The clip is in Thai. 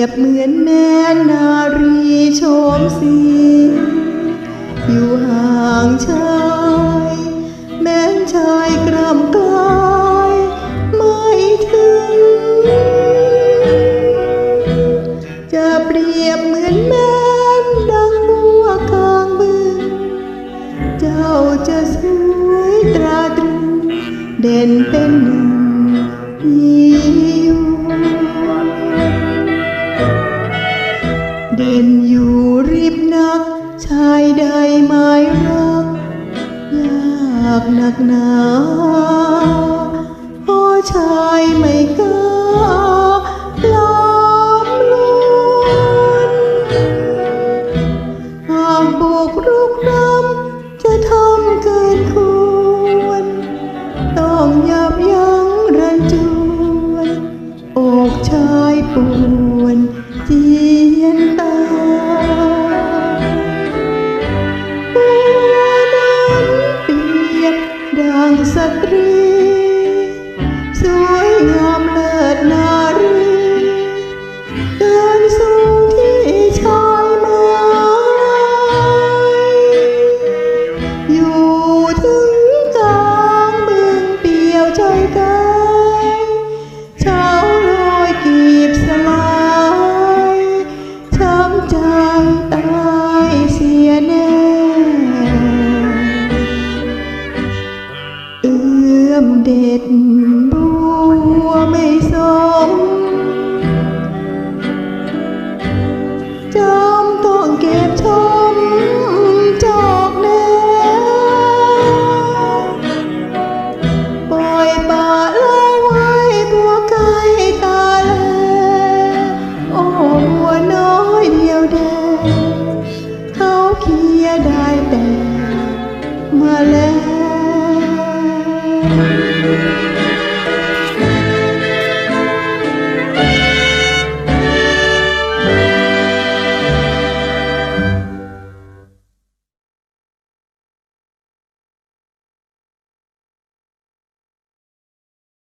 เปรียบเหมือนแม่นารีโฉมสีอยู่ห่างชายแม้นชายกรำกลายไม่ถึง จะเปรียบเหมือนแม่นดังบัวกลางบึงเจ้าจะสวยตราตรึงเด่นเป็นหนึ่ง รัก ชายใดหมายรัก ยากหนักหนาเพราะชายไม่กล้าล้อมลวนหากบุกรุกรำจะทำเกินควร ต้องยับยั้งรันจวนอกชายปวน สตรี ด็